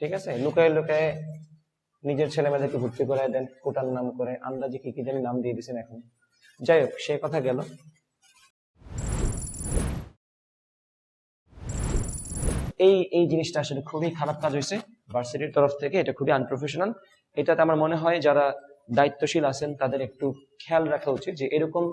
ঠিক আছে? লুকায় লুকায় নিজের ছেলে মেয়েদেরকে ভর্তি করায় দেন, কোটার নাম করে, আন্দাজে কি কি জানি নাম দিয়ে দিয়েছেন এখন। যাই হোক, সে কথা গেল। এই এই জিনিসটা আসলে খুবই খারাপ কাজ হয়েছে ভার্সিটির তরফ থেকে, এটা খুবই আনপ্রফেশনাল এটাতে আমার মনে হয় যারা দায়িত্বশীল আছেন, তাদের একটু খেয়াল রাখা উচিত যে এরকম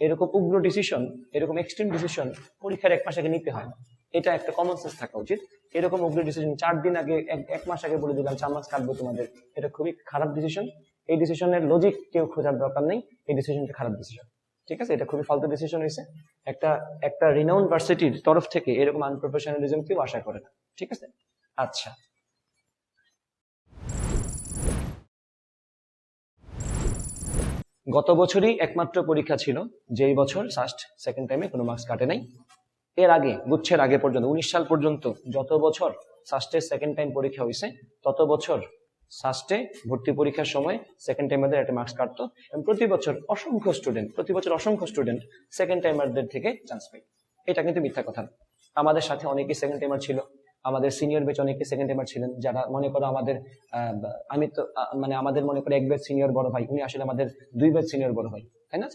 এরকম উগ্র ডিসিশন এরকম এক্সট্রিম ডিসিশন পরীক্ষার এক মাস আগে নিতে হয়। এটা একটা কমন সেন্স থাকা উচিত। এরকম উগ্র ডিসিশন চার দিন আগে, এক- মাস আগে বলে দিলাম, চার মাস কাটবো তোমাদের। এটা খুবই খারাপ ডিসিশন এই ডিসিশনের লজিক কেউ খোঁজার দরকার নেই। এই ডিসিশনটা খারাপ ডিসিশন ঠিক আছে? এটা খুবই ফালতু ডিসিশন হয়েছে। একটা একটা রিনাউন্ড ভার্সিটির তরফ থেকে এরকম আনপ্রফেশনালিজম কেউ আশা করে না। ঠিক আছে? আচ্ছা। গত বছরই একমাত্র পরীক্ষা ছিল, যেই বছর ফার্স্ট সেকেন্ড টাইমে কোনো মার্কস কাটে নাই। এর আগে, গুচ্ছের আগে পর্যন্ত, উনিশ সাল পর্যন্ত যত বছর সাস্টে সেকেন্ড টাইম পরীক্ষা হয়েছে তত বছর ফার্স্টে ভর্তি পরীক্ষার সময় সেকেন্ড টাইমারদের একটা মার্কস কাটতো। এবং প্রতি বছর অসংখ্য স্টুডেন্ট প্রতি বছর অসংখ্য স্টুডেন্ট সেকেন্ড টাইমারদের থেকে চান্স পাই এটা কিন্তু মিথ্যা কথা আমাদের সাথে অনেকেই সেকেন্ড টাইমার ছিল। আমাদের সিনিয়র বেচ অনেকে সেকেন্ড টাইমার ছিলেন, যারা মনে করো আমাদের আমি তো মানে আমাদের মনে করো এক বেচ সিনিয়র বড় ভাই, উনি আসলে আমাদের দুই বেচ সিনিয়র বড় ভাই, তাই না?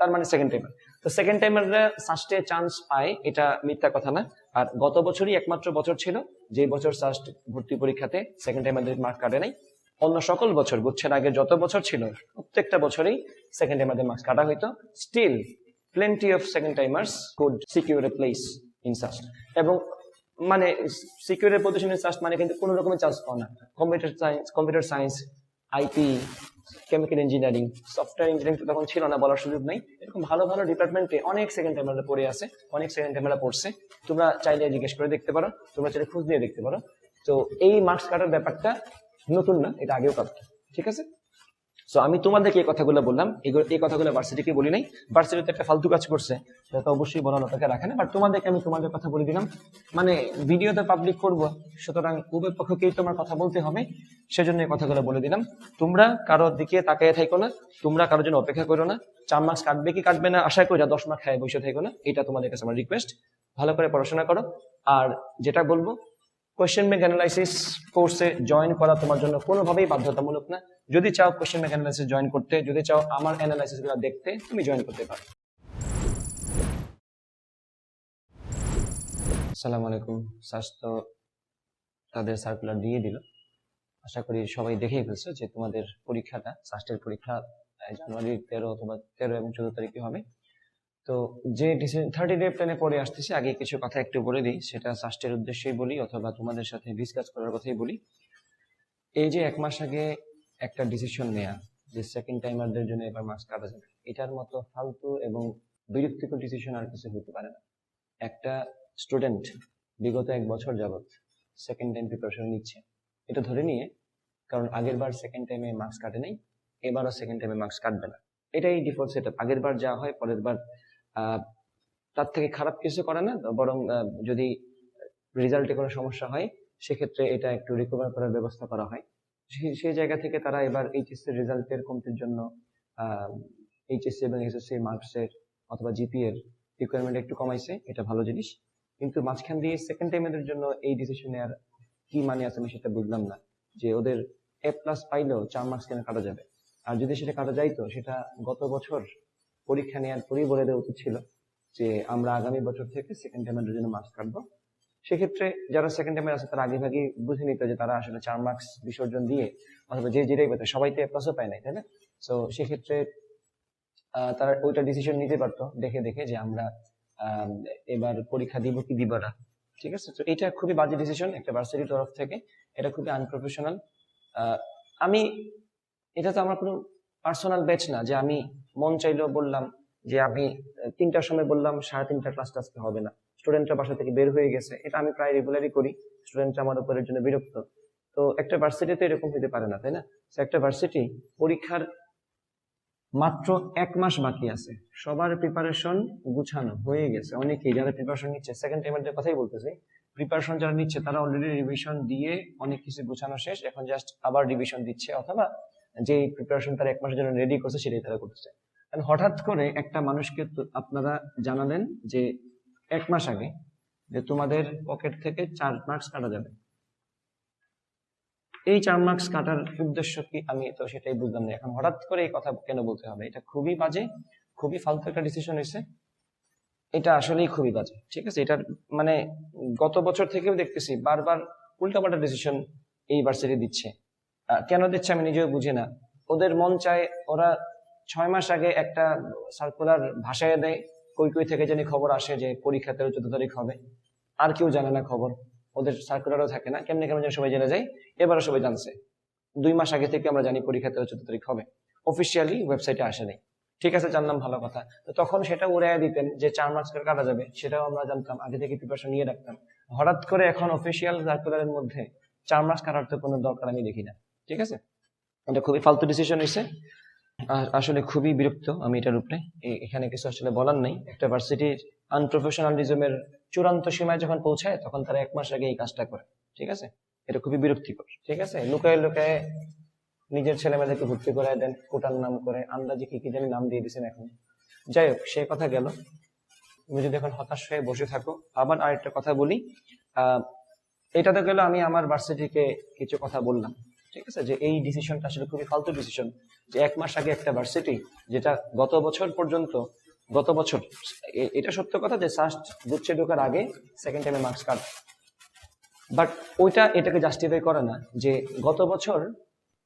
তার মানে সেকেন্ড টাইমার তো সেকেন্ড টাইমাররা ফার্স্টে চান্স পায়, এটা মিথ্যা কথা না। আর গত বছরই একমাত্র বছর ছিল, যে বছর ফার্স্ট ভর্তি পরীক্ষাতে সেকেন্ড টাইমারদের মার্ক কাটে নাই। অন্য সকল বছর গুচ্ছের আগে যত বছর ছিল, প্রত্যেকটা বছরেই সেকেন্ড টাইমারদের মার্কস কাটা হইতো। Still plenty of second timers could secure a place in SAST এবং মানে সিকিউর পজিশন ইন সাস্ট মানে কিন্তু কোনো রকমের চান্স পাও না। Computer science computer science IT chemical engineering software engineering তো তখন ছিল না, বলার সুযোগ নেই। এরকম ভালো ভালো ডিপার্টমেন্টে অনেক সেকেন্ড টাইমাররা পড়ে আছে, অনেক সেকেন্ড টাইমাররা পড়ছে। তোমরা চাইলে জিজ্ঞেস করে দেখতে পারো, তোমরা চাইলে খোঁজ দিয়ে দেখতে পারো। তো এই মার্কস কাটার ব্যাপারটা নতুন না, এটা আগেও কাটতো, ঠিক আছে? সো আমি তোমাদেরকে এই কথাগুলো বললাম। এগুলো এই কথাগুলো ভার্সিটিকে বলি নাই। ভার্সিটিতে একটা ফালতু কাজ করছে। সেটা অবশ্যই বলার অপেক্ষা রাখে না। বাট তোমাদেরকে আমি তোমাদের কথা বলে দিলাম। মানে ভিডিওতে পাবলিক করব। সুতরাং উভয় পক্ষকেই তোমার কথা বলতে হবে। সেজন্য এই কথাগুলো বলে দিলাম। তোমরা কারোর দিকে তাকিয়ে থাকো না। তোমরা কারোর জন্য অপেক্ষা করো না। চার মাস কাটবে কি কাটবে না? আশা করি দশ মাস খায় বসে থাকো না। এটা তোমাদের কাছে আমার রিকোয়েস্ট ভালো করে পড়াশোনা করো। আর যেটা বলব কোয়েশ্চেন ব্যাংক অ্যানালাইসিস কোর্সে জয়েন করা তোমার জন্য কোনোভাবেই বাধ্যতামূলক না। যদি চাও কোয়েশ্চেন ব্যাংক অ্যানালাইসিস জয়েন করতে যদি চাও আমার অ্যানালাইসিসগুলো দেখতে তুমি জয়েন করতে পারো। আসসালামু আলাইকুম। স্বাস্থ্য তাদের সার্কুলার দিয়ে দিল। আশা করি সবাই দেখেই ফেলছো যে তোমাদের পরীক্ষাটা স্বাস্থ্যের পরীক্ষা আহ, জানুয়ারির তেরো অথবা তেরো এবং চোদ্দ তারিখে হবে। তো যে থার্টি ডে প্ল্যানে পরে আসতেছে, আগে কিছু কথা একটু বলে দিই। সেটা স্বাস্থ্যের উদ্দেশ্যেই বলি, অথবা তোমাদের সাথে ডিসকাস করার কথাই বলি। এই যে এক মাস আগে একটা ডিসিশন নেয়া, যে সেকেন্ড টাইমারদের জন্য এবার মাস্ক কাটা যাবে, এটার মতো ফালতু এবং বিরক্তিকর ডিসিশন আর কিছু হতে পারে না। একটা স্টুডেন্ট বিগত এক বছর যাবৎ সেকেন্ড টাইম প্রিপারেশন নিচ্ছে। এটা ধরে নিয়ে, কারণ আগের বার সেকেন্ড টাইমে মার্কস কাটে নাই, এবারও সেকেন্ড টাইমে মার্কস কাটবে না। এটাই ডিফল্ট সেট আগের বার যা হয়, পরের বার তার থেকে খারাপ কিছু করে না, বরং যদি রেজাল্টে কোনো সমস্যা হয়, সেক্ষেত্রে এটা একটু রিকভার করার ব্যবস্থা করা হয়। সেই- জায়গা থেকে তারা এবার এইচএসসি রেজাল্টের কমতির জন্য এইচএসসি এবং এসএসসি মার্কসের অথবা জিপি এর রিকোয়ারমেন্ট একটু কমাইছে, এটা ভালো জিনিস। কিন্তু মাঝখান দিয়ে সেকেন্ড টাইমের জন্য এই ডিসিশন নেওয়ার কি মানে আছে আমি সেটা বুঝলাম না, যে ওদের এ প্লাস পাইলেও চার মার্কস কেন কাটা যাবে? আর যদি সেটা কাটা যাইতো, সেটা গত বছর পরীক্ষা নেওয়ার পরেই বলে দেওয়া উচিত ছিল যে আমরা আগামী বছর থেকে সেকেন্ড টাইমের জন্য মার্কস কাটবো। সেক্ষেত্রে যারা সেকেন্ড টাইমে আছে, তারা আগে ভাগে বুঝে নিত যে তারা আসলে চার মার্কস বিসর্জন দিয়ে অথবা যে যেটাই পেতো সবাই তো প্লাসও পায় নাই, তাই না? তো সেক্ষেত্রে তারা ওইটা ডিসিশন নিতে পারতো, দেখে দেখে যে আমরা এবার পরীক্ষা দিব কি দিব না। ঠিক আছে? তো এটা খুবই বাজে ডিসিশন একটা ভার্সিটির তরফ থেকে। এটা খুবই আনপ্রফেশনাল আমি, এটা তো আমার কোনো পার্সোনাল ব্যাচ না যে আমি মন চাইলেও বললাম যে আমি তিনটার সময় বললাম সাড়ে তিনটা ক্লাসটা আজকে হবে না। স্টুডেন্টরা বাসা থেকে বের হয়ে গেছে। এটা আমি প্রায় রেগুলারই করি। স্টুডেন্টরা আমার উপরের জন্য বিরক্ত। তো একটা ভার্সিটিতে এরকম হতে পারে না, তাই না? একটা ভার্সিটি পরীক্ষার মাত্র এক মাস বাকি আছে। সবার প্রিপারেশন গুছানো হয়ে গেছে। অনেকেই যারা প্রিপারেশন নিচ্ছে সেকেন্ড টাইমের কথাই বলতেছি প্রিপারেশন যারা নিচ্ছে, তারা অলরেডি রিভিশন দিয়ে অনেক কিছু গুছানো শেষ। এখন জাস্ট আবার রিভিশন দিচ্ছে, অথবা যে প্রিপারেশন তারা এক মাসের জন্য রেডি করছে, সেটাই তারা করতেছে। And হঠাৎ করে একটা মানুষকে আপনারা জানালেন যে এক মাস আগে যে তোমাদের পকেট থেকে চার মার্কস কাটা যাবে। এই চার মার্কস কাটার উদ্দেশ্য কি আমি তো সেটাই বুঝলাম না। এখন হঠাৎ করে এই কথা কেন বলতে হবে? এটা খুবই বাজে, খুবই ফালতু একটা ডিসিশন হয়েছে। এটা আসলেই খুবই বাজে, ঠিক আছে? এটার মানে গত বছর থেকেও দেখতেছি বারবার উল্টাপাল্টা ডিসিশন এই ভার্সিটি দিচ্ছে। কেন দিচ্ছে আমি নিজেও বুঝি না। ওদের মন চায় ওরা ছয় মাস আগে একটা সার্কুলার ভাষায় দেয়, কই কই থেকে জানি খবর আসে যে পরীক্ষা তেরো, চোদ্দ তারিখ হবে। আর কেউ জানে না খবর। ওদের সার্কুলারও থাকে না। কেমনে কেমন যেন সবাই জেনে যায়। এবারও সবাই জানছে। দুই মাস আগে থেকে আমরা জানি পরীক্ষা তেরো, চোদ্দ তারিখ হবে। অফিসিয়ালি ওয়েবসাইটে আসে নাই ঠিক আছে, জানলাম ভালো কথা। তো তখন সেটা উড়াইয়া দিতেন যে চার মাস করে কাটা যাবে, সেটাও আমরা জানতাম। আগে থেকে প্রিপারেশন নিয়ে রাখতাম। হঠাৎ করে এখন অফিসিয়াল সার্কুলারের মধ্যে চার মাস কাটার তো কোনো দরকার আমি দেখি না। ঠিক আছে? এটা খুবই ফালতু ডিসিশন হয়েছে আসলে খুবই বিরক্ত আমি এটার উপরে। এখানে কিছু আসলে বলার নেই। একটা ভার্সিটির আনপ্রফেশনালিজমের চূড়ান্ত সীমায় যখন পৌঁছায়, তখন তারা এক মাস আগে এই কাজটা করে। ঠিক আছে? এটা খুবই বিরক্তিকর। ঠিক আছে? লুকায় লুকায় নিজের ছেলে মেয়েদেরকে ভর্তি করায় দেন, কোটার নাম করে, আন্দাজে কি কি জানি নাম দিয়ে দিয়েছেন এখন। যাই হোক, সে কথা গেল। তুমি যদি এখন হতাশ হয়ে বসে থাকো, আবার আরেকটা কথা বলি। আহ এটা তো গেল আমি আমার ভার্সিটিকে কিছু কথা বললাম। ঠিক আছে? যে এই ডিসিশনটা আসলে খুবই ফালতু ডিসিশন যে এক মাস আগে একটা ভার্সিটি যেটা গত বছর পর্যন্ত, গত বছর এটা সত্য কথা যে ফার্স্ট গুচ্ছে ঢোকার আগে সেকেন্ড টাইমে মার্কস কাট। বাট ওইটা এটাকে জাস্টিফাই করে না যে গত বছর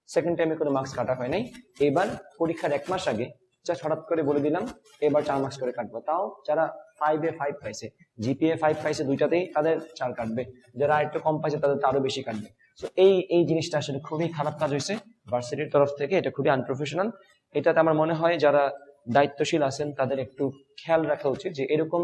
সেকেন্ড টাইমে কোনো মার্কস কাটা হয় নাই। এবার পরীক্ষার এক মাস আগে জাস্ট হঠাৎ করে বলে দিলাম, এবার চার মার্কস করে কাটবো। তাও যারা ফাইভে ফাইভ পাইছে জিপিএ ফাইভ পাইছে দুইটাতেই তাদের চার কাটবে। যারা একটু কম পাইছে তাদের তো আরও বেশি কাটবে। তো এই এই জিনিসটা আসলে খুবই খারাপ কাজ হয়েছে ভার্সিটির তরফ থেকে, এটা খুবই আনপ্রফেশনাল এটাতে আমার মনে হয় যারা দায়িত্বশীল আছেন, তাদের একটু খেয়াল রাখা উচিত যে এরকম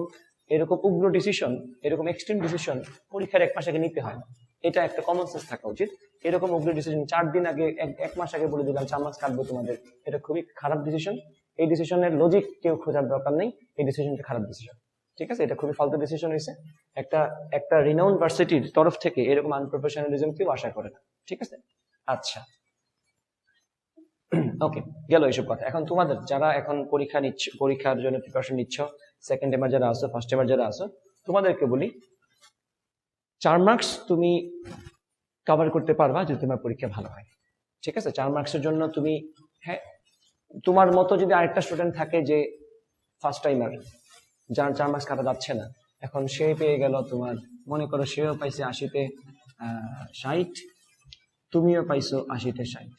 এরকম উগ্র ডিসিশন এরকম এক্সট্রিম ডিসিশন পরীক্ষার এক মাস আগে নিতে হয়। এটা একটা কমন সেন্স থাকা উচিত। এরকম উগ্র ডিসিশন চার দিন আগে, এক মাস আগে বলে দিলাম, চার মাস কাটবো তোমাদের। এটা খুবই খারাপ ডিসিশন এই ডিসিশনের লজিক কেউ খোঁজার দরকার নেই। এই ডিসিশনটা খারাপ ডিসিশন ঠিক আছে? এটা খুবই ফালতু ডিসিশন হয়েছে। একটা একটা রিনাউন্ড ভার্সিটির তরফ থেকে এরকম আনপ্রফেশনালিজম কেউ আশা করে না, ঠিক আছে? আচ্ছা। ওকে গেল এইসব কথা। এখন তোমাদের, যারা এখন পরীক্ষা নিচ্ছ, পরীক্ষার জন্য প্রিপারেশন নিচ্ছ সেকেন্ড টাইমার যারা আসো ফার্স্ট টাইমার যারা আসো তোমাদেরকে বলি, চার মার্কস তুমি কভার করতে পারবা যদি তোমার পরীক্ষা ভালো হয়, ঠিক আছে? চার মার্কসের জন্য তুমি হ্যাঁ তোমার মতো যদি আরেকটা স্টুডেন্ট থাকে যে ফার্স্ট টাইমার যার চার মার্কস কাটা যাচ্ছে না এখন সে পেয়ে গেল তোমার, মনে করো সেও পাইছে আশিতে ষাট, তুমিও পাইছো আশিতে ষাট।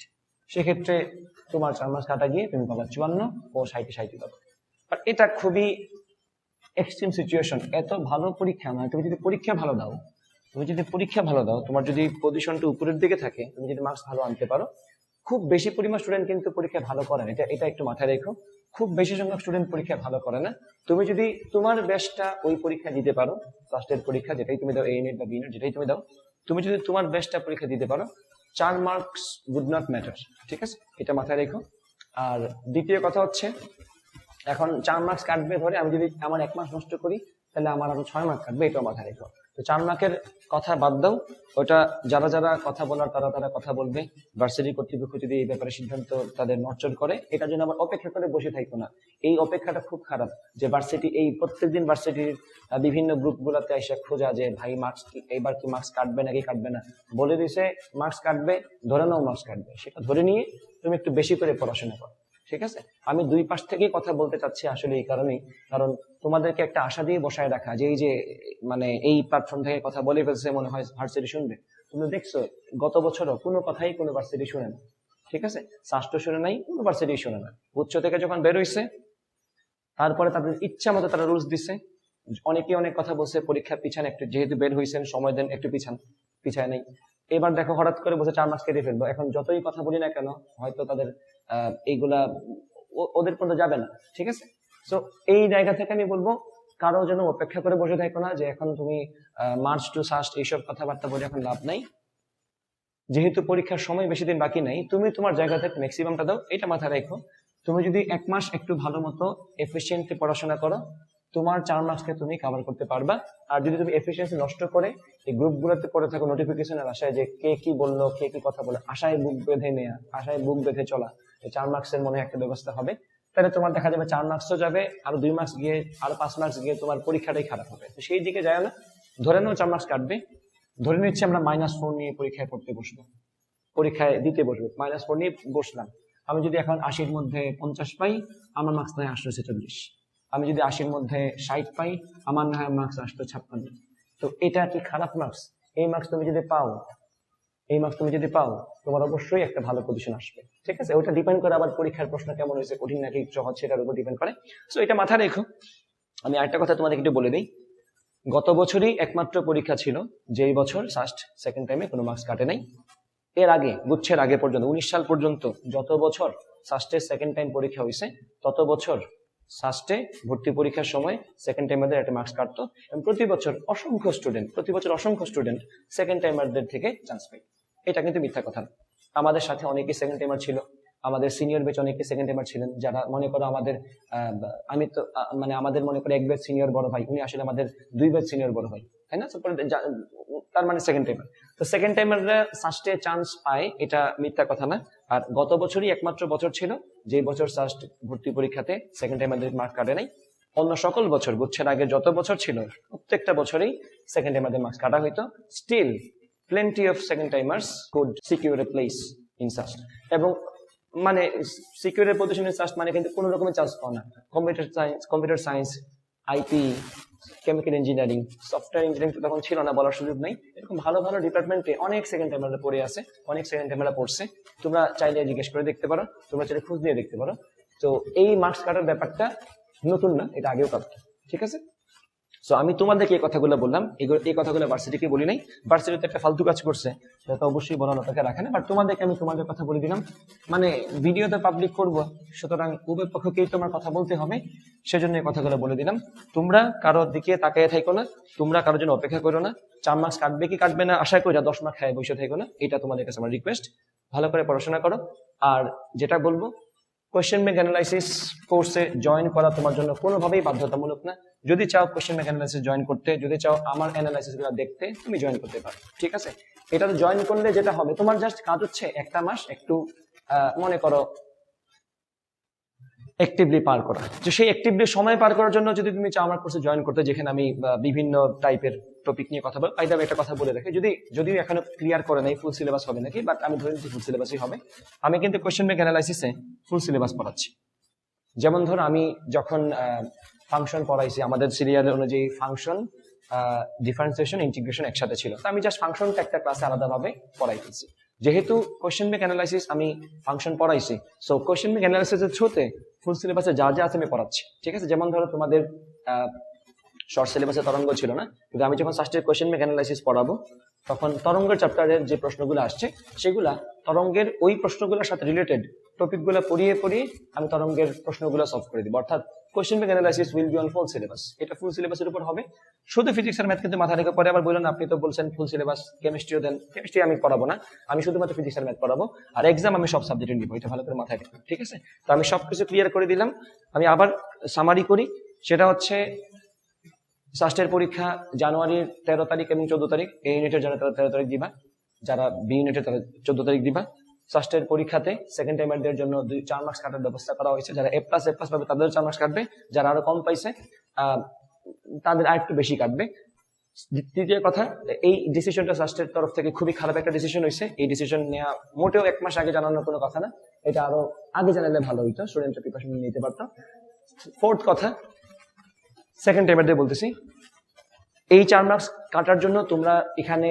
সেক্ষেত্রে তোমার চার মাস কাটা গিয়ে তুমি পাবা চুয়ান্ন ও ষাটে ষাটই পাবে এটা খুবই এক্সট্রিম সিচুয়েশন এত ভালো পরীক্ষা মানে তুমি যদি পরীক্ষা ভালো দাও, তুমি যদি পরীক্ষা ভালো দাও, তোমার যদি পজিশনটা উপরের দিকে থাকে, তুমি যদি মার্কস ভালো আনতে পারো, খুব বেশি পরিমাণ স্টুডেন্ট কিন্তু পরীক্ষা ভালো করে না এটা এটা একটু মাথায় রেখো। খুব বেশি সংখ্যক স্টুডেন্ট পরীক্ষা ভালো করে না। তুমি যদি তোমার বেস্টটা ওই পরীক্ষা দিতে পারো ফার্স্টের পরীক্ষা যেটাই তুমি দাও এ বা বি যেটাই তুমি দাও, তুমি যদি তোমার বেস্টটা পরীক্ষা দিতে পারো, চার মার্কস উড নট ম্যাটার ঠিক আছে? এটা মাথায় রেখো। আর দ্বিতীয় কথা হচ্ছে, এখন চার মার্কস কাটবে ধরে আমি যদি আমার এক মাস নষ্ট করি, তাহলে আমার আরও ছয় মার্ক কাটবে, এটাও মাথায় রেখো। তো চার মার্কের কথা বাদ দাও। ওটা যারা যারা কথা বলার, তারা তারা কথা বলবে। ভার্সিটি কর্তৃপক্ষ যদি এই ব্যাপারে সিদ্ধান্ত তাদের নচর করে এটার জন্য আবার অপেক্ষা করে বসে থাকো না। এই অপেক্ষাটা খুব খারাপ যে ভার্সিটি এই প্রত্যেকদিন ভার্সিটির বিভিন্ন গ্রুপ গুলাতে এসে খোঁজা যে, ভাই মার্কস এইবার কি মার্কস কাটবে নাকি কাটবে না? বলে দিছে মার্কস কাটবে, ধরে নাও মার্কস কাটবে। সেটা ধরে নিয়ে তুমি একটু বেশি করে পড়াশোনা করো। ঠিক আছে? আমি দুই পাশ থেকেই কথা বলতে চাচ্ছি আসলে এই কারণেই। কারণ তোমাদেরকে একটা আশা দিয়ে বসায় রাখা যে এই যে মানে এই প্ল্যাটফর্ম থেকে কথা বলে ফেলছে মনে হয় ভার্সিটি শুনবে। তুমি দেখছ, গত বছরও কোনো কথাই কোনো ভার্সিটি শুনে না। ঠিক আছে? শাস্ত্র শুনে নাই, কোনো ভার্সিটি শুনে না। উচ্চ থেকে যখন বের হইছে, তারপরে তাদের ইচ্ছা মতো তারা রুলস দিছে। অনেকে অনেক কথা বলছে, পরীক্ষার পিছনে একটু যেহেতু বের হইছেন, সময় দেন, একটু পিছান পিছায় নেই। এবার দেখো হঠাৎ করে বসে চার মাস কেটে ফেলব। এখন যতই কথা বলি না কেন, হয়তো তাদের এইগুলা ওদের পর্যন্ত যাবে না, ঠিক আছে? তো এই জায়গা থেকে আমি বলব, কারও যেন অপেক্ষা করে বসে থাকো না যে এখন তুমি মার্চ টু সাস্ট এইসব কথাবার্তা বলে এখন লাভ নাই। যেহেতু পরীক্ষার সময় বেশি দিন বাকি নাই, তুমি তোমার জায়গা থেকে ম্যাক্সিমামটা দাও, এটা মাথায় রাখো। তুমি যদি এক মাস একটু ভালো মতো এফিসিয়েন্টলি পড়াশোনা করো তোমার চার মাসকে তুমি কভার করতে পারবা। আর যদি তুমি এফিসিয়েন্সি নষ্ট করে, এই গ্রুপগুলোতে পড়ে থাকো নোটিফিকেশনের আশায় যে কে কি বলল, কে কি কথা বলে আশায় বুক বেঁধে নেয়া, আশায় বুক বেঁধে চলা, এই চার মার্কসের মনে একটা ব্যবস্থা হবে। তাহলে তোমার দেখা যাবে চার মার্কসও যাবে, আর দুই মার্কস গিয়ে, আর পাঁচ মার্কস গিয়ে তোমার পরীক্ষাটাই খারাপ হবে। তো সেই দিকে যায় না। ধরে নাও চার মার্কস কাটবে। ধরে নিচ্ছি আমরা মাইনাস ফোর নিয়ে পরীক্ষায় পড়তে বসবো। পরীক্ষায় দিতে বসবো। মাইনাস ফোর নিয়ে বসলাম। আমি যদি এখন আশির মধ্যে পঞ্চাশ পাই, আমার মার্কস নয় আসলো ছেচল্লিশ। আমি যদি আশির মধ্যে ষাট পাই, আমার না হয় মার্কস আসতো ছাপ্পান্ন। তো এটা কি খারাপ মার্কস এই মার্কস তুমি যদি পাও, এই মার্কস তুমি যদি পাও, তোমার অবশ্যই একটা ভালো পজিশন আসবে। ঠিক আছে? ওটা ডিপেন্ড করে আবার পরীক্ষার প্রশ্ন কেমন হয়েছে, কঠিন নাকি সহজ, সেটার উপর ডিপেন্ড করে। সো এটা মাথায় রেখো। আমি আরেকটা কথা তোমাদের একটু বলে দিই। গত বছরই একমাত্র পরীক্ষা ছিল, যেই বছর ফার্স্ট সেকেন্ড টাইমে কোনো মার্কস কাটে নাই। এর আগে, গুচ্ছের আগে পর্যন্ত, উনিশ সাল পর্যন্ত যত বছর ফার্স্টের সেকেন্ড টাইম পরীক্ষা হয়েছে, তত বছর ফার্স্টে ভর্তি পরীক্ষার সময় সেকেন্ড টাইমারদের একটা মার্কস কাটতো। এবং প্রতি বছর অসংখ্য স্টুডেন্ট প্রতি বছর অসংখ্য স্টুডেন্ট সেকেন্ড টাইমারদের থেকে চান্স পাই এটা কিন্তু মিথ্যা কথা আমাদের সাথে অনেকেই সেকেন্ড টাইমার ছিল। আমাদের সিনিয়র বেচ অনেকে সেকেন্ড টাইমার ছিলেন। যারা মনে করো আমাদের আমি তো মানে আমাদের মনে করো এক ব্যাচ সিনিয়র বড় ভাই, উনি আসলে আমাদের দুই ব্যাচ সিনিয়র বড় ভাই, তাই না? তার মানে সেকেন্ড টাইমার তো সেকেন্ড টাইমাররা ফার্স্টে চান্স পায়, এটা মিথ্যা কথা না। আর গত বছরই একমাত্র বছর ছিল, যে বছর ফার্স্ট ভর্তি পরীক্ষাতে সেকেন্ড টাইমারদের মার্ক কাটে নাই। অন্য সকল বছর গুচ্ছের আগে যত বছর ছিল, প্রত্যেকটা বছরেই সেকেন্ড টাইমারদের মার্কস কাটা হইতো। Still plenty of second timers could secure a place in SAST এবং মানে সিকিউর পজিশন ইন সাস্ট মানে কিন্তু কোনো রকমের চান্স পাও না। Computer science computer science IT chemical engineering software engineering তো তখন ছিল না, বলার সুযোগ নেই। এরকম ভালো ভালো ডিপার্টমেন্টে অনেক সেকেন্ড ক্যামেরা পড়ে আছে, অনেক সেকেন্ড ক্যামেরা পড়ছে। তোমরা চাইলে জিজ্ঞেস করে দেখতে পারো, তোমরা চাইলে খোঁজ নিয়ে দেখতে পারো। তো এই মার্কস কাটার ব্যাপারটা নতুন না, এটা আগেও কাটতো, ঠিক আছে? সো আমি তোমাদেরকে এই কথাগুলো বললাম। এগুলো এই কথাগুলো ভার্সিটিকে বলি নাই। ভার্সিটিতে একটা ফালতু কাজ করছে। সেটা তো অবশ্যই বলার অপেক্ষা রাখে না। বাট তোমাদেরকে আমি তোমাদের কথা বলে দিলাম। মানে ভিডিওতে পাবলিক করব। সুতরাং উভয় পক্ষকেই তোমার কথা বলতে হবে। সেজন্য এই কথাগুলো বলে দিলাম। তোমরা কারোর দিকে তাকিয়ে থাকো না। তোমরা কারোর জন্য অপেক্ষা করো না। চার মাস কাটবে কি কাটবে না, আশা করি দশ মাস খায় বসে থাকো না। এটা তোমাদের কাছে আমার রিকোয়েস্ট ভালো করে পড়াশোনা করো। আর যেটা বলব কোয়েশ্চেন ব্যাংক অ্যানালাইসিস কোর্সে জয়েন করা তোমার জন্য কোনোভাবেই বাধ্যতামূলক না। যদি চাও কোয়েশ্চেন ব্যাংক অ্যানালাইসিস জয়েন করতে, যদি চাও আমার অ্যানালাইসিসগুলো দেখতে, তুমি জয়েন করতে পারো। ঠিক আছে? এটা তো জয়েন করলে যেটা হবে, তোমার জাস্ট কাজ হচ্ছে একটা মাস একটু মনে করো অ্যাক্টিভলি পার করা। যে সেই অ্যাক্টিভলি সময় পার করার জন্য যদি তুমি চাও আমার কোর্সে জয়েন করতে, যেখানে আমি বিভিন্ন টাইপের টপিক নিয়ে কথা বল। আইদাম একটা কথা বলে রাখি। যদি যদিও এখনও ক্লিয়ার করে নাই ফুল সিলেবাস হবে নাকি? বাট আমি ধরে নিচ্ছি ফুল সিলেবাসই হবে। আমি কিন্তু কোয়েশ্চেন ব্যাংক অ্যানালাইসিসে ফুল সিলেবাস পড়াচ্ছি। যেমন ধর, আমি যখন ফাংশন পড়াইছি, আমাদের সিরিয়াল অনুযায়ী ফাংশন ডিফারেন্সিয়েশন ইন্টিগ্রেশন একসাথে ছিল। তো আমি জাস্ট ফাংশনটা একটা ক্লাসে আলাদাভাবে পড়াইতেছি। যেহেতু কোয়েশ্চেন ব্যাংক অ্যানালাইসিস আমি ফাংশন পড়াইছি সো কোয়েশ্চেন ব্যাংক অ্যানালাইসিসের থ্রুতে ফুল সিলেবাসে যা যা আছে আমি পড়াচ্ছি। ঠিক আছে? যেমন ধরো, তোমাদের শর্ট সিলেবাসে তরঙ্গ ছিল না। কিন্তু আমি যখন ফার্স্টের কোয়েশ্চেন ব্যাংক অ্যানালাইসিস পড়াবো, তখন তরঙ্গের চ্যাপ্টারের যে প্রশ্নগুলো আসছে, সেগুলা তরঙ্গের ওই প্রশ্নগুলোর সাথে রিলেটেড টপিকগুলো পড়িয়ে পড়িয়ে আমি তরঙ্গের প্রশ্নগুলো সলভ করে দিব। অর্থাৎ question bank analysis will be on full syllabus এটা ফুল সিলেবাসের উপর হবে। শুধু ফিজিক্স আর ম্যাথ কিন্তু মাথা রেখে পরে আবার বললেন আপনি তো বলছেন ফুল সিলেবাস কেমিস্ট্রিও দেন। কেমিস্ট্রি আমি পড়াবো না। আমি শুধুমাত্র ফিজিক্স আর ম্যাথ পড়াবো। আর এক্সাম আমি সব সাবজেক্টে নিবো। এটা ভালো করে মাথায় রাখবেন। ঠিক আছে? তো আমি সবকিছু ক্লিয়ার করে দিলাম। আমি আবার সামারি করি। সেটা হচ্ছে ফার্স্টের পরীক্ষা জানুয়ারির তেরো তারিখ এবং চোদ্দ তারিখ। এ ইউনিটের যারা তারা তেরো তারিখ দিবা। যারা বি ইউনিটের তারা চোদ্দ তারিখ দিবা। ফার্স্টের পরীক্ষাতে সেকেন্ড টাইমারদের জন্য দুই, চার মার্কস কাটার ব্যবস্থা করা হয়েছে। যারা এ প্লাস এ প্লাস পাবে, তাদের চার মার্কস কাটবে। যারা আরও কম পাইছে তাদের আর একটু বেশি কাটবে। তৃতীয় কথা, এই ডিসিশনটা ফার্স্টের তরফ থেকে খুবই খারাপ একটা ডিসিশন হয়েছে। এই ডিসিশন নেওয়া মোটেও এক মাস আগে জানানোর কোনো কথা না। এটা আরও আগে জানালে ভালো হইতো। স্টুডেন্টরা প্রিপারেশন নিতে পারতো। ফোর্থ কথা সেকেন্ড টাইমারদের বলতেছি। এই চার মার্কস কাটার জন্য তোমরা এখানে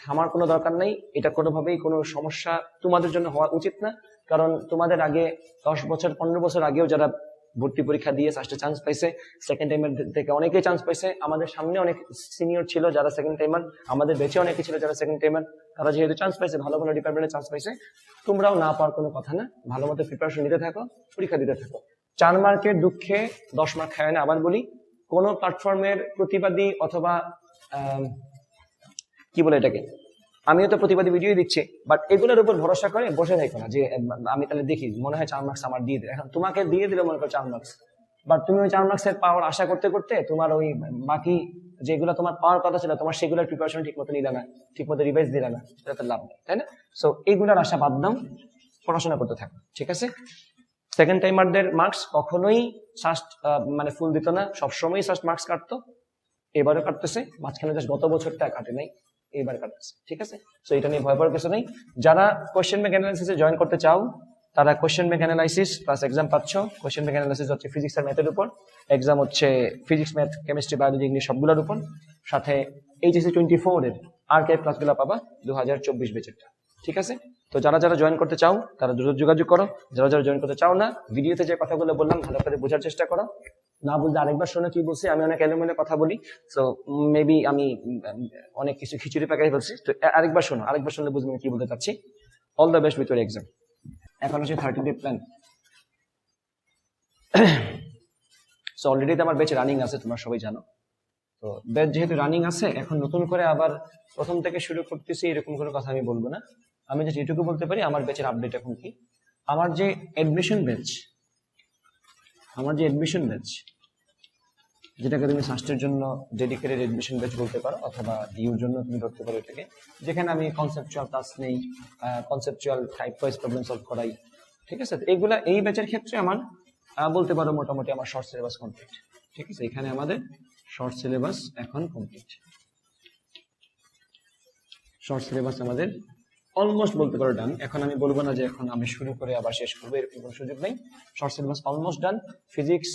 থামার কোনো দরকার নাই। এটা কোনোভাবেই কোনো সমস্যা তোমাদের জন্য হওয়া উচিত না। কারণ তোমাদের আগে দশ বছর, পনেরো বছর আগেও যারা ভর্তি পরীক্ষা দিয়ে ফার্স্টে চান্স পাইছে সেকেন্ড টাইমের থেকে অনেকেই চান্স পাইছে। আমাদের সামনে অনেক সিনিয়র ছিল যারা সেকেন্ড টাইমার আমাদের বেঁচে অনেকে ছিল যারা সেকেন্ড টাইমার তারা যেহেতু চান্স পাইছে, ভালো ভালো ডিপার্টমেন্টে চান্স পাইছে, তোমরাও না পাওয়ার কোনো কথা না। ভালো মতো প্রিপারেশন নিতে থাকো, পরীক্ষা দিতে থাকো। চার মার্কের দুঃখে দশ মার্ক খায় না, আবার বলি। কোন প্ল্যাটফর্মের প্রতিবাদী অথবা কি বলে এটাকে? আমিও তো প্রতিবাদী ভিডিও দিচ্ছি বাট এগুলোর উপর ভরসা করে বসে থাকো না যে আমি তাহলে দেখি, মনে হয় চার মার্কস আমার দিয়ে দেয় এখন তোমাকে দিয়ে দিলে মনে করো চার মার্কস বাট তুমি ওই চার মার্কসের পাওয়ার আশা করতে করতে তোমার ওই বাকি যেগুলো তোমার পাওয়ার কথা ছিল, তোমার সেগুলোর প্রিপারেশন ঠিক মতো নিলে না ঠিক মতো রিভাইজ দিলে না সেটা তো লাভ নেই, তাই না? সো এইগুলোর আশা বাদ দাও, পড়াশোনা করতে থাকো, ঠিক আছে? সেকেন্ড টাইমারদের মার্কস কখনোই ফার্স্ট মানে ফুল দিত না। সবসময় ফার্স্ট মার্কস কাটতো। এবারও কাটতেছে। মাঝখানে জাস্ট গত বছরটা কাটে নাই এইবার কাটতেছে। ঠিক আছে? সো এটা নিয়ে ভয় পাওয়ার কিছু নেই। যারা কোয়েশ্চেন ব্যাংক অ্যানালাইসিসে জয়েন করতে চাও, তারা question bank analysis plus exam পাচ্ছ। কোয়েশ্চেন ব্যাংক অ্যানালাইসিস হচ্ছে ফিজিক্স আর ম্যাথের উপর। এক্সাম হচ্ছে physics math chemistry biology English সবগুলোর উপর। সাথে এইচএসসি টোয়েন্টি ফোর এর আর্কাইভ ক্লাসগুলো পাবা দু হাজার চব্বিশ বেচেরটা ঠিক আছে? তো যারা যারা জয়েন করতে চাও, তারা দ্রুত যোগাযোগ করো। যারা যারা জয়েন করতে চাও না, ভিডিওতে যে কথাগুলো বললাম, ভালো করে বোঝার চেষ্টা করো। না বুঝলে আরেকবার শোনো কি বলছি, আমি অনেক এলোমেলো কথা বলি সো মেবি আমি অনেক কিছু খিচুড়ি পাকাই ফেলছি। তো আরেকবার শোনো, আরেকবার শুনলে বুঝবে কি বলতে চাচ্ছি। All the best with your exam এখন হচ্ছে thirty day plan so already তো আমার বেচ রানিং আছে, তোমরা সবাই জানো। তো ব্যাচ যেহেতু রানিং আছে, এখন নতুন করে আবার প্রথম থেকে শুরু করতেছি, এরকম কোনো কথা আমি বলব না। আমি যে যেটুকু বলতে পারি, আমার ব্যাচের আপডেট এখন কি? আমার যে অ্যাডমিশন ব্যাচ আমার যে অ্যাডমিশন ব্যাচ যেটাকে তুমি সাস্টের জন্য ডেডিকেটেড এডমিশন ব্যাচ বলতে পারো, অথবা ইউর জন্য তুমি ধরতে পারো এটাকে, যেখানে আমি কনসেপচুয়াল ক্লাস নেই conceptual type wise problem solve করাই, ঠিক আছে? এইগুলা এই ব্যাচের ক্ষেত্রে আমার বলতে পারো মোটামুটি আমার শর্ট সিলেবাস কমপ্লিট ঠিক আছে? এখানে আমাদের শর্ট সিলেবাস এখন কমপ্লিট শর্ট সিলেবাস আমাদের অলমোস্ট বলতে পারো ডান এখন আমি বলব না যে এখন আমি শুরু করে আবার শেষ করব, এরকম কোনো সুযোগ নেই। Short syllabus almost done physics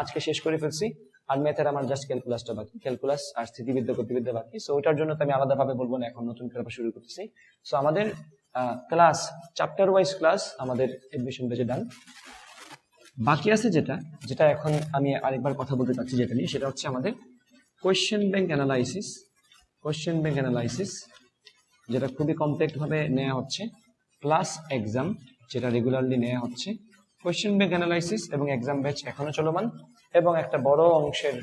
আজকে শেষ করে ফেলছি। আর ম্যাথের আমার জাস্ট ক্যালকুলাসটা বাকি। ক্যালকুলাস আর স্থিতিবিদ্যা, গতিবিদ্যা বাকি। সো ওটার জন্য তো আমি আলাদাভাবে বলব না, এখন নতুন করে শুরু করতেছি। সো আমাদের ক্লাস চ্যাপ্টার ওয়াইজ ক্লাস আমাদের এডমিশন পেজে ডান বাকি আছে যেটা যেটা এখন আমি আরেকবার কথা বলতে চাচ্ছি যেটা নিয়ে, সেটা হচ্ছে আমাদের question bank analysis question bank analysis যেটা খুবই কমপ্লেক্ট ভাবে নেওয়া হচ্ছে প্লাস এক্সাম যেটা রেগুলারলি নেওয়া হচ্ছে কোয়েশ্চেন ব্যাংক অ্যানালাইসিস এবং এক্সাম ব্যাচ এখনও চলমান এবং একটা বড় অংশের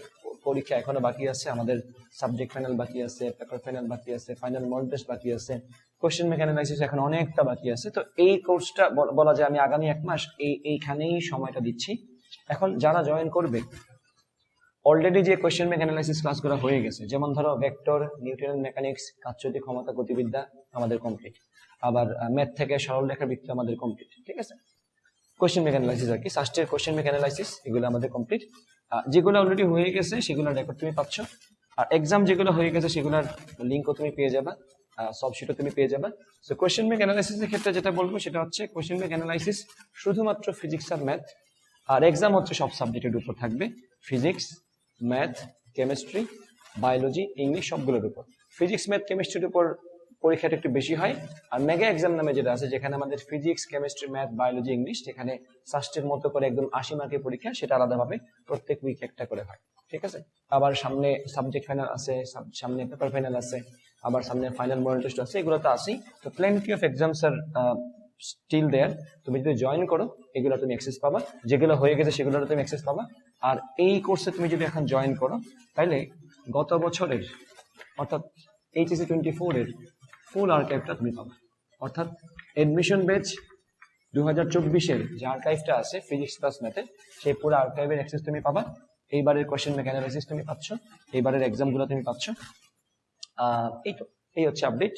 পরীক্ষা এখনও বাকি আছে, আমাদের সাবজেক্ট ফাইনাল বাকি আছে পেপার ফাইনাল বাকি আছে ফাইনাল মডেল টেস্ট বাকি আছে কোয়েশ্চেন ব্যাংক অ্যানালাইসিস এখন অনেকটা বাকি আছে। তো এই কোর্সটা বলা যায় আমি আগামী এক মাস এই, এইখানেই সময়টা দিচ্ছি। এখন যারা জয়েন করবে অলরেডি যে কোয়েশ্চেন ব্যাংক অ্যানালাইসিস ক্লাসগুলো হয়ে গেছে, যেমন ধরো ভেক্টর নিউট্রিয়ন মেকানিক্স কাচ্চতি ক্ষমতা, গতিবিদ্যা আমাদের কমপ্লিট আবার ম্যাথ থেকে সরল রেখা বৃত্ত আমাদের কমপ্লিট ঠিক আছে? কোয়েশ্চেন ব্যাংক অ্যানালাইসিস আর কি। সাস্টের কোয়েশ্চেন ব্যাংক অ্যানালাইসিস এগুলো আমাদের কমপ্লিট যেগুলো অলরেডি হয়ে গেছে, সেগুলোর রেকর্ড তুমি পাচ্ছ। আর এক্সাম যেগুলো হয়ে গেছে, সেগুলোর লিঙ্কও তুমি পেয়ে যাবে। সব শিটও তুমি পেয়ে যাবে। সো কোয়েশ্চেন ব্যাংক অ্যানালাইসিসের ক্ষেত্রে যেটা বলব, সেটা হচ্ছে কোয়েশ্চেন ব্যাংক অ্যানালাইসিস শুধুমাত্র ফিজিক্স আর ম্যাথ আর এক্সাম হচ্ছে সব সাবজেক্টের উপর থাকবে। Physics math, chemistry, biology, English সবগুলোর উপর। ফিজিক্স, ম্যাথ, কেমিস্ট্রির উপর পরীক্ষাটা একটু বেশি হয়। আর মেগা এক্সাম নামে যেটা আছে, যেখানে আমাদের physics, chemistry, math, biology, English, যেখানে সাস্টের মতো করে একদম আশি মার্কের পরীক্ষা, সেটা আলাদাভাবে প্রত্যেক উইক একটা করে হয়। ঠিক আছে? আবার সামনে সাবজেক্ট ফাইনাল আছে সামনে পেপার ফাইনাল আছে, আবার সামনে ফাইনাল মডেল টেস্ট আছে এগুলো তো আছেই তো প্লেন্টি অফ এক্সামস আর স্টিল দেয়ার তুমি যদি জয়েন করো, এগুলো তুমি অ্যাক্সেস পাবা। যেগুলো হয়ে গেছে সেগুলোর তুমি অ্যাক্সেস পাবা। আর এই কোর্সে তুমি যদি এখন জয়েন করো তাহলে গত বছরের, অর্থাৎ এইচএসি টোয়েন্টি ফোর এর ফুল আর্কাইভটা তুমি পাবে। অর্থাৎ এডমিশন বেচ দু হাজার চব্বিশের যে আর্কাইভটা আছে ফিজিক্স প্লাস ম্যাথের সেই পুরো আর্কাইভের অ্যাক্সেস তুমি পাবা। এইবারের কোয়েশ্চেন ব্যাংক অ্যানালাইসিস তুমি পাচ্ছ, এইবারের এক্সামগুলো তুমি পাচ্ছ। এই তো, এই হচ্ছে আপডেট